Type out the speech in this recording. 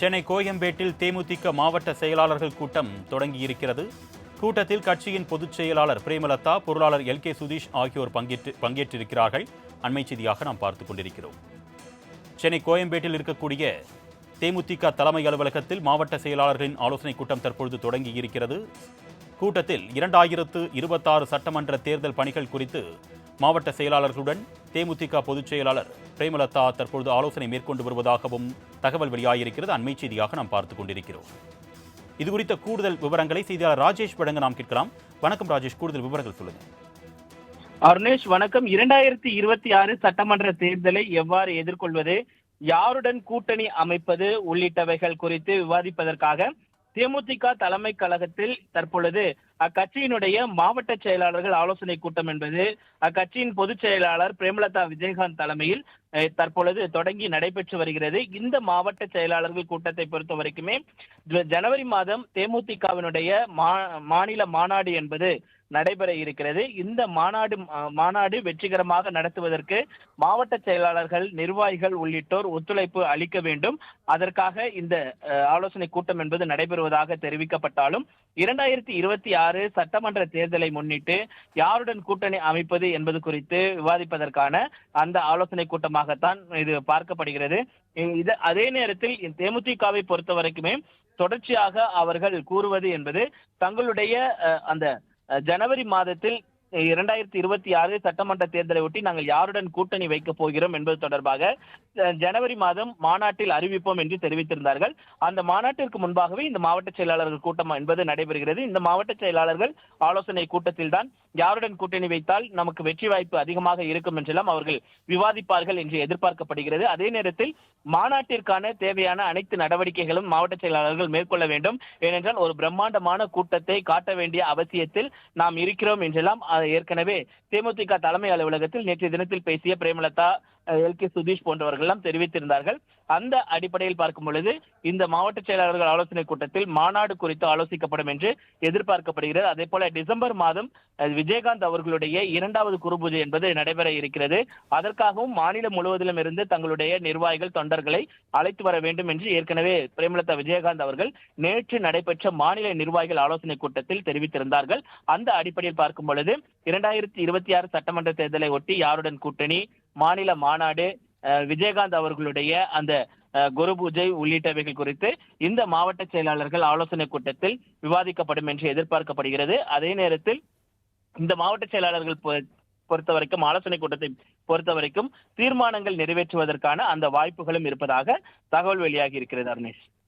சென்னை கோயம்பேட்டில் தேமுதிக மாவட்ட செயலாளர்கள் கூட்டம் தொடங்கியிருக்கிறது. கூட்டத்தில் கட்சியின் பொதுச் செயலாளர் பிரேமலதா பொருளாளர் எல். கே. சுதீஷ் ஆகியோர் பங்கேற்று பங்கேற்றிருக்கிறார்கள். அண்மை செய்தியாக நாம் பார்த்துக் கொண்டிருக்கிறோம். சென்னை கோயம்பேட்டில் இருக்கக்கூடிய தேமுதிக தலைமை அலுவலகத்தில் மாவட்ட செயலாளர்களின் ஆலோசனைக் கூட்டம் தற்பொழுது தொடங்கியிருக்கிறது. கூட்டத்தில் இரண்டாயிரத்து இருபத்தாறு சட்டமன்ற தேர்தல் பணிகள் குறித்து மாவட்ட செயலாளர்களுடன் தேமுதிக பொதுச் செயலாளர் பிரேமலதா தற்பொழுது ஆலோசனை மேற்கொண்டு வருவதாகவும் தகவல் வெளியாகியிருக்கிறது. அண்மை செய்தியாக நாம் பார்த்துக் கொண்டிருக்கிறோம். இது குறித்த கூடுதல் விவரங்களை செய்தியாளர் ராஜேஷ் வழங்க நாம் கேட்கலாம். வணக்கம் ராஜேஷ் கூடுதல் விவரங்கள் சொல்லுங்கள் அருணேஷ் வணக்கம். இரண்டாயிரத்தி இருபத்தி ஆறு சட்டமன்ற தேர்தலை எவ்வாறு எதிர்கொள்வது யாருடன் கூட்டணி அமைப்பது உள்ளிட்டவைகள் குறித்து விவாதிப்பதற்காக தேமுதிக தலைமை கழகத்தில் தற்பொழுது அக்கட்சியினுடைய மாவட்ட செயலாளர்கள் ஆலோசனை கூட்டம் என்பது அக்கட்சியின் பொதுச் செயலாளர் பிரேமலதா விஜயகாந்த் தலைமையில் தற்பொழுது தொடங்கி நடைபெற்று வருகிறது. இந்த மாவட்ட செயலாளர்கள் கூட்டத்தை பொறுத்த வரைக்குமே ஜ- ஜனவரி மாதம் தேமுதிகவினுடைய மா- மாநில மாநாடு என்பது நடைபெற இருக்கிறது. இந்த மாநாடு மாநாடு வெற்றிகரமாக நடத்துவதற்கு மாவட்ட செயலாளர்கள் நிர்வாகிகள் உள்ளிட்டோர் ஒத்துழைப்பு அளிக்க வேண்டும். அதற்காக இந்த ஆலோசனை கூட்டம் என்பது நடைபெறுவதாக தெரிவிக்கப்பட்டாலும் இரண்டாயிரத்தி இருபத்தி ஆறு சட்டமன்ற தேர்தலை முன்னிட்டு யாருடன் கூட்டணி அமைப்பது என்பது குறித்து விவாதிப்பதற்கான அந்த ஆலோசனை கூட்டமாகத்தான் இது பார்க்கப்படுகிறது. இது அதே நேரத்தில் தேமுதிகவை பொறுத்த வரைக்குமே தொடர்ச்சியாக அவர்கள் கூறுவது என்பது தங்களுடைய அந்த ஜனவரி மாதத்தில் இரண்டாயிரத்தி இருபத்தி ஆறு சட்டமன்ற தேர்தலை ஒட்டி நாங்கள் யாருடன் கூட்டணி வைக்கப் போகிறோம் என்பது தொடர்பாக ஜனவரி மாதம் மாநாட்டில் அறிவிப்போம் என்று தெரிவித்திருந்தார்கள். அந்த மாநாட்டிற்கு முன்பாகவே இந்த மாவட்ட செயலாளர்கள் கூட்டம் என்பது நடைபெறுகிறது. இந்த மாவட்ட செயலாளர்கள் ஆலோசனை கூட்டத்தில் தான் யாருடன் கூட்டணி வைத்தால் நமக்கு வெற்றி வாய்ப்பு அதிகமாக இருக்கும் என்றெல்லாம் அவர்கள் விவாதிப்பார்கள் என்று எதிர்பார்க்கப்படுகிறது. அதே நேரத்தில் மாநாட்டிற்கான தேவையான அனைத்து நடவடிக்கைகளும் மாவட்ட செயலாளர்கள் மேற்கொள்ள வேண்டும். ஏனென்றால் ஒரு பிரம்மாண்டமான கூட்டத்தை காட்ட வேண்டிய அவசியத்தில் நாம் இருக்கிறோம் என்றெல்லாம் ஏற்கனவே தேமுதிக தலைமை அலுவலகத்தில் நேற்றைய தினத்தில் பேசிய பிரேமலதா எல் கே சுதீஷ் போன்றவர்கள்லாம் தெரிவித்திருந்தார்கள். அந்த அடிப்படையில் பார்க்கும் பொழுது இந்த மாவட்ட செயலாளர்கள் ஆலோசனை கூட்டத்தில் மாநாடு குறித்து ஆலோசிக்கப்படும் என்று எதிர்பார்க்கப்படுகிறது. அதே போல டிசம்பர் மாதம் விஜயகாந்த் அவர்களுடைய இரண்டாவது குருபூஜை என்பது நடைபெற இருக்கிறது. அதற்காகவும் மாநிலம் முழுவதிலும் இருந்து தங்களுடைய நிர்வாகிகள் தொண்டர்களை அழைத்து வர வேண்டும் என்று ஏற்கனவே பிரேமலதா விஜயகாந்த் அவர்கள் நேற்று நடைபெற்ற மாநில நிர்வாகிகள் ஆலோசனை கூட்டத்தில் தெரிவித்திருந்தார்கள். அந்த அடிப்படையில் பார்க்கும் பொழுது இரண்டாயிரத்தி இருபத்தி ஆறு சட்டமன்ற தேர்தலை ஒட்டி யாருடன் கூட்டணி மாநில மாநாடு விஜயகாந்த் அவர்களுடைய அந்த குரு பூஜை உள்ளிட்டவைகள் குறித்து இந்த மாவட்ட செயலாளர்கள் ஆலோசனை கூட்டத்தில் விவாதிக்கப்படும் என்று எதிர்பார்க்கப்படுகிறது. அதே நேரத்தில் இந்த மாவட்ட செயலாளர்கள் பொ- பொறுத்த வரைக்கும் ஆலோசனை கூட்டத்தை பொறுத்த வரைக்கும் தீர்மானங்கள் நிறைவேற்றுவதற்கான அந்த வாய்ப்புகளும் இருப்பதாக தகவல் வெளியாகி இருக்கிறது அருணேஷ்.